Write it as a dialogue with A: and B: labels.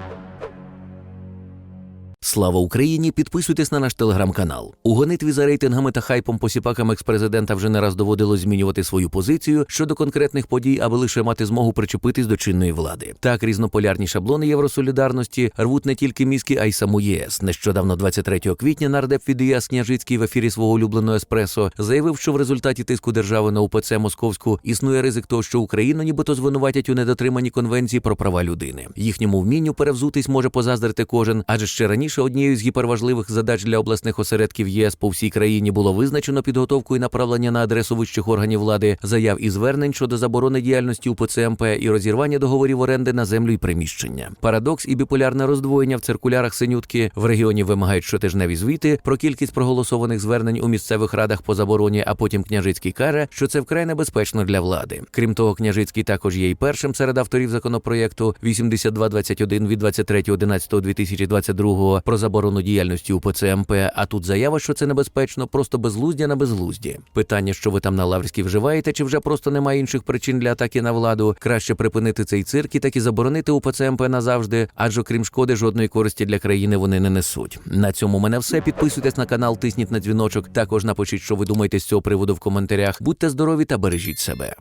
A: Thank you. Слава Україні! Підписуйтесь на наш телеграм-канал. У гонитві за рейтингами та хайпом посіпакам експрезидента вже не раз доводилось змінювати свою позицію щодо конкретних подій, аби лише мати змогу причепитись до чинної влади. Так різнополярні шаблони Євросолідарності рвуть не тільки мізки, а й саму ЄС. Нещодавно, 23 квітня, нардеп від ЄС Княжицький в ефірі свого улюбленого еспресо заявив, що в результаті тиску держави на УПЦ Московську існує ризик того, що Україну нібито звинуватять у недотриманні конвенції про права людини. Їхньому вмінню перевзутись може позаздрити кожен, адже ще раніше однією з гіперважливих задач для обласних осередків ЄС по всій країні було визначено підготовку і направлення на адресу вищих органів влади заяв і звернень щодо заборони діяльності УПЦ МП і розірвання договорів оренди на землю і приміщення. Парадокс і біполярне роздвоєння в циркулярах синютки в регіоні вимагають щотижневі звіти про кількість проголосованих звернень у місцевих радах по забороні. А потім княжицький каже, що це вкрай небезпечно для влади. Крім того, княжицький також є і першим серед авторів законопроєкту 8221 від 23.11.2022 про заборону діяльності УПЦ МП. А тут заява, що це небезпечно, просто безглуздя на безглузді. Питання, що ви там на Лаврській вживаєте, чи вже просто немає інших причин для атаки на владу? Краще припинити цей цирк і так і заборонити УПЦ МП назавжди, адже крім шкоди, жодної користі для країни вони не несуть. На цьому мене все. Підписуйтесь на канал, тисніть на дзвіночок. Також напишіть, що ви думаєте з цього приводу в коментарях. Будьте здорові та бережіть себе.